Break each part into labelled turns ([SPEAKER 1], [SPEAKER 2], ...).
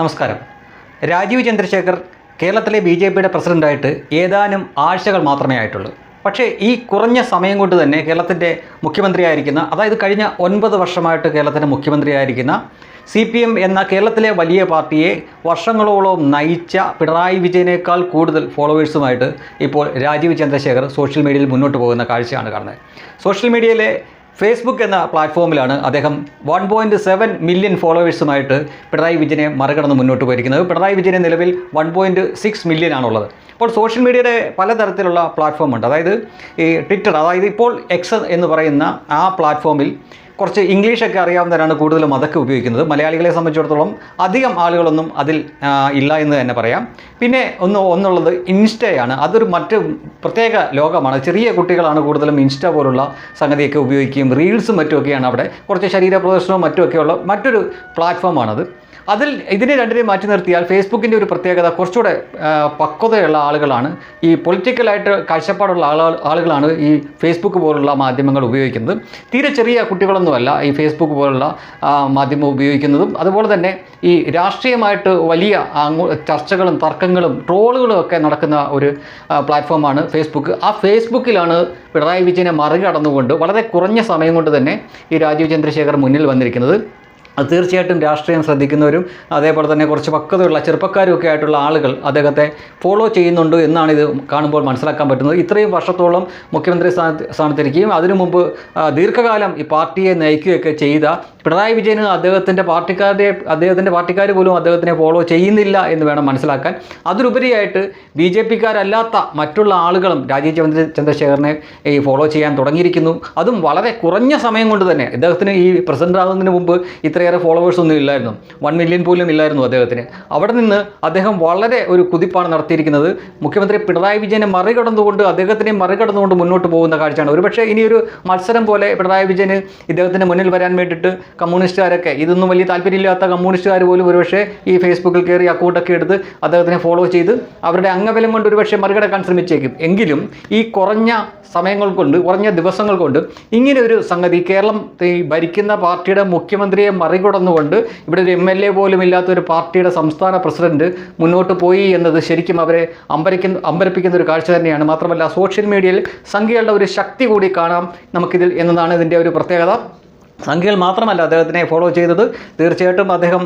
[SPEAKER 1] നമസ്കാരം. രാജീവ് ചന്ദ്രശേഖർ കേരളത്തിലെ B J പിയുടെ പ്രസിഡന്റായിട്ട് ഏതാനും ആഴ്ചകൾ മാത്രമേ ആയിട്ടുള്ളൂ. പക്ഷേ ഈ കുറഞ്ഞ സമയം കൊണ്ട് തന്നെ കേരളത്തിന്റെ മുഖ്യമന്ത്രിയായിരിക്കുന്ന അതായത് കഴിഞ്ഞ ഒൻപത് വർഷമായിട്ട് കേരളത്തിന്റെ മുഖ്യമന്ത്രിയായിരിക്കുന്ന സി പി എം എന്ന കേരളത്തിലെ വലിയ പാർട്ടിയെ വർഷങ്ങളോളം നയിച്ച പിണറായി വിജയനേക്കാൾ കൂടുതൽ ഫോളോവേഴ്സുമായിട്ട് ഇപ്പോൾ രാജീവ് ചന്ദ്രശേഖർ സോഷ്യൽ മീഡിയയിൽ മുന്നോട്ട് പോകുന്ന കാഴ്ചയാണ് കാണുന്നത്. സോഷ്യൽ മീഡിയയിലെ ഫേസ്ബുക്ക് എന്ന പ്ലാറ്റ്ഫോമിലാണ് അദ്ദേഹം വൺ പോയിന്റ് സെവൻ മില്യൺ ഫോളോവേഴ്സുമായിട്ട് പിണറായി വിജയനെ മറികടന്ന് മുന്നോട്ട് പോയിരിക്കുന്നത്. പിണറായി വിജയനെ നിലവിൽ വൺ പോയിന്റ് സിക്സ് മില്യൺ ആണുള്ളത്. അപ്പോൾ സോഷ്യൽ മീഡിയയുടെ പലതരത്തിലുള്ള പ്ലാറ്റ്ഫോമുണ്ട് അതായത് ഈ ട്വിറ്റർ അതായത് ഇപ്പോൾ എക്സ് എന്ന് പറയുന്ന ആ പ്ലാറ്റ്ഫോമിൽ കുറച്ച് ഇംഗ്ലീഷൊക്കെ അറിയാവുന്നവരാണ് കൂടുതലും അതൊക്കെ ഉപയോഗിക്കുന്നത്. മലയാളികളെ സംബന്ധിച്ചിടത്തോളം അധികം ആളുകളൊന്നും അതിൽ ഇല്ല എന്ന് തന്നെ പറയാം. പിന്നെ ഒന്ന് ഒന്നുള്ളത് ഇൻസ്റ്റയാണ്. അതൊരു മറ്റ് പ്രത്യേക ലോകമാണ്. ചെറിയ കുട്ടികളാണ് കൂടുതലും ഇൻസ്റ്റ പോലുള്ള സംഗതിയൊക്കെ ഉപയോഗിക്കുകയും റീൽസും മറ്റുമൊക്കെയാണ് അവിടെ. കുറച്ച് ശരീര പ്രദർശനവും മറ്റുമൊക്കെയുള്ള മറ്റൊരു പ്ലാറ്റ്ഫോമാണത്. അതിൽ ഇതിനെ രണ്ടിനെയും മാറ്റി നിർത്തിയാൽ ഫേസ്ബുക്കിന്റെ ഒരു പ്രത്യേകത കുറച്ചുകൂടെ പക്വതയുള്ള ആളുകളാണ്. ഈ പൊളിറ്റിക്കലായിട്ട് കാഴ്ചപ്പാടുള്ള ആളുകളാണ് ഈ ഫേസ്ബുക്ക് പോലുള്ള മാധ്യമങ്ങൾ ഉപയോഗിക്കുന്നത്. തീരെ ചെറിയ കുട്ടികളൊന്നുമല്ല ഈ ഫേസ്ബുക്ക് പോലുള്ള മാധ്യമം ഉപയോഗിക്കുന്നതും അതുപോലെ തന്നെ ഈ രാഷ്ട്രീയമായിട്ട് വലിയ ചർച്ചകളും തർക്കങ്ങളും ട്രോളുകളും ഒക്കെ നടക്കുന്ന ഒരു പ്ലാറ്റ്ഫോമാണ് ഫേസ്ബുക്ക് ആ ഫേസ്ബുക്കിലാണ് പിണറായി വിജയനെ മറികടന്നുകൊണ്ട് വളരെ കുറഞ്ഞ സമയം കൊണ്ട് തന്നെ ഈ രാജീവ് ചന്ദ്രശേഖർ മുന്നിൽ വന്നിരിക്കുന്നത്. തീർച്ചയായിട്ടും രാഷ്ട്രീയം ശ്രദ്ധിക്കുന്നവരും അതേപോലെ തന്നെ കുറച്ച് പക്വതയുള്ള ചെറുപ്പക്കാരും ഒക്കെ ആയിട്ടുള്ള ആളുകൾ അദ്ദേഹത്തെ ഫോളോ ചെയ്യുന്നുണ്ട് എന്നാണ് ഇത് കാണുമ്പോൾ മനസ്സിലാക്കാൻ പറ്റുന്നത്. ഇത്രയും വർഷത്തോളം മുഖ്യമന്ത്രി സ്ഥാനത്ത് സ്ഥാനത്തിരിക്കുകയും അതിനു മുമ്പ് ദീർഘകാലം ഈ പാർട്ടിയെ നയിക്കുകയൊക്കെ ചെയ്ത പിണറായി വിജയന് അദ്ദേഹത്തിന്റെ പാർട്ടിക്കാരുടെ അദ്ദേഹത്തിന്റെ പാർട്ടിക്കാർ പോലും അദ്ദേഹത്തിനെ ഫോളോ ചെയ്യുന്നില്ല എന്ന് വേണം മനസ്സിലാക്കാൻ. അതിലുപരിയായിട്ട് ബി ജെ പിക്കാരല്ലാത്ത മറ്റുള്ള ആളുകളും രാജീവ് ചന്ദ്ര ചന്ദ്രശേഖരനെ ഈ ഫോളോ ചെയ്യാൻ തുടങ്ങിയിരിക്കുന്നു. അതും വളരെ കുറഞ്ഞ സമയം കൊണ്ട് തന്നെ. അദ്ദേഹത്തിന് ഈ പ്രസിഡന്റ് ആകുന്നതിന് മുമ്പ് ഇത്രയേറെ ഫോളോവേഴ്സ് ഒന്നും ഇല്ലായിരുന്നു. വൺ മില്യൺ പോലും ഇല്ലായിരുന്നു അദ്ദേഹത്തിന്. അവിടെ നിന്ന് അദ്ദേഹം വളരെ ഒരു കുതിപ്പാണ് നടത്തിയിരിക്കുന്നത്. മുഖ്യമന്ത്രി പിണറായി വിജയനെ മറികടന്നുകൊണ്ട് അദ്ദേഹത്തിനെ മറികടന്നുകൊണ്ട് മുന്നോട്ട് പോകുന്ന കാഴ്ചയാണ്. ഒരുപക്ഷെ ഇനിയൊരു മത്സരം പോലെ പിണറായി വിജയന് ഇദ്ദേഹത്തിന് മുന്നിൽ വരാൻ വേണ്ടിയിട്ട് കമ്മ്യൂണിസ്റ്റുകാരൊക്കെ ഇതൊന്നും വലിയ താല്പര്യമില്ലാത്ത കമ്മ്യൂണിസ്റ്റുകാർ പോലും ഒരുപക്ഷെ ഈ ഫേസ്ബുക്കിൽ കയറി അക്കൗണ്ടൊക്കെ എടുത്ത് അദ്ദേഹത്തിനെ ഫോളോ ചെയ്ത് അവരുടെ അംഗബലം കൊണ്ട് ഒരുപക്ഷെ മറികടക്കാൻ ശ്രമിച്ചേക്കും. എങ്കിലും ഈ കുറഞ്ഞ സമയങ്ങൾ കൊണ്ട് കുറഞ്ഞ ദിവസങ്ങൾ കൊണ്ട് ഇങ്ങനെ ഒരു സംഗതി കേരളം ഭരിക്കുന്ന പാർട്ടിയുടെ മുഖ്യമന്ത്രിയെ മറികടന്നുകൊണ്ട് ഇവിടെ ഒരു എം എൽ എ പോലും ഇല്ലാത്ത ഒരു പാർട്ടിയുടെ സംസ്ഥാന പ്രസിഡന്റ് മുന്നോട്ട് പോയി എന്നത് ശരിക്കും അവരെ അമ്പരിക്കുന്ന അമ്പരപ്പിക്കുന്ന ഒരു കാഴ്ച തന്നെയാണ്. മാത്രമല്ല സോഷ്യൽ മീഡിയയിൽ സംഖ്യകളുടെ ഒരു ശക്തി കൂടി കാണാം നമുക്കിതിൽ എന്നതാണ് ഇതിന്റെ ഒരു പ്രത്യേകത. സംഖ്യകൾ മാത്രമല്ല അദ്ദേഹത്തിനെ ഫോളോ ചെയ്തത്. തീർച്ചയായിട്ടും അദ്ദേഹം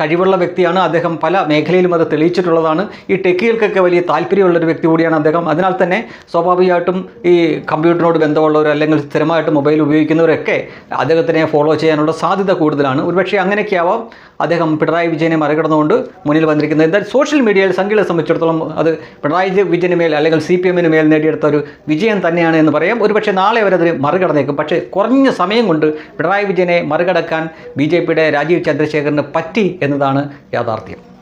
[SPEAKER 1] കഴിവുള്ള വ്യക്തിയാണ്. അദ്ദേഹം പല മേഖലയിലും അത് തെളിയിച്ചിട്ടുള്ളതാണ്. ഈ ടെക്കികൾക്കൊക്കെ വലിയ താല്പര്യമുള്ളൊരു വ്യക്തി കൂടിയാണ് അദ്ദേഹം. അതിനാൽ തന്നെ സ്വാഭാവികമായിട്ടും ഈ കമ്പ്യൂട്ടറിനോട് ബന്ധമുള്ളവർ അല്ലെങ്കിൽ സ്ഥിരമായിട്ട് മൊബൈൽ ഉപയോഗിക്കുന്നവരൊക്കെ അദ്ദേഹത്തിനെ ഫോളോ ചെയ്യാനുള്ള സാധ്യത കൂടുതലാണ്. ഒരുപക്ഷെ അങ്ങനെയൊക്കെ ആവാം അദ്ദേഹം പിണറായി വിജയനെ മറികടന്നുകൊണ്ട് മുന്നിൽ വന്നിരിക്കുന്നത്. എന്തായാലും സോഷ്യൽ മീഡിയയിൽ സംഖ്യകളെ സംബന്ധിച്ചിടത്തോളം അത് പിണറായി വിജയന് മേൽ അല്ലെങ്കിൽ സി പി എമ്മിന് മേൽ നേടിയെടുത്ത ഒരു വിജയം തന്നെയാണ് എന്ന് പറയാം. ഒരുപക്ഷെ നാളെ അവരതിന് മറികടന്നേക്കും. പക്ഷേ കുറഞ്ഞ സമയം കൊണ്ട് പിണറായി വിജയനെ മറികടക്കാൻ ബി ജെ പിയുടെ രാജീവ് ചന്ദ്രശേഖറിന് പറ്റി എന്നതാണ് യാഥാർത്ഥ്യം.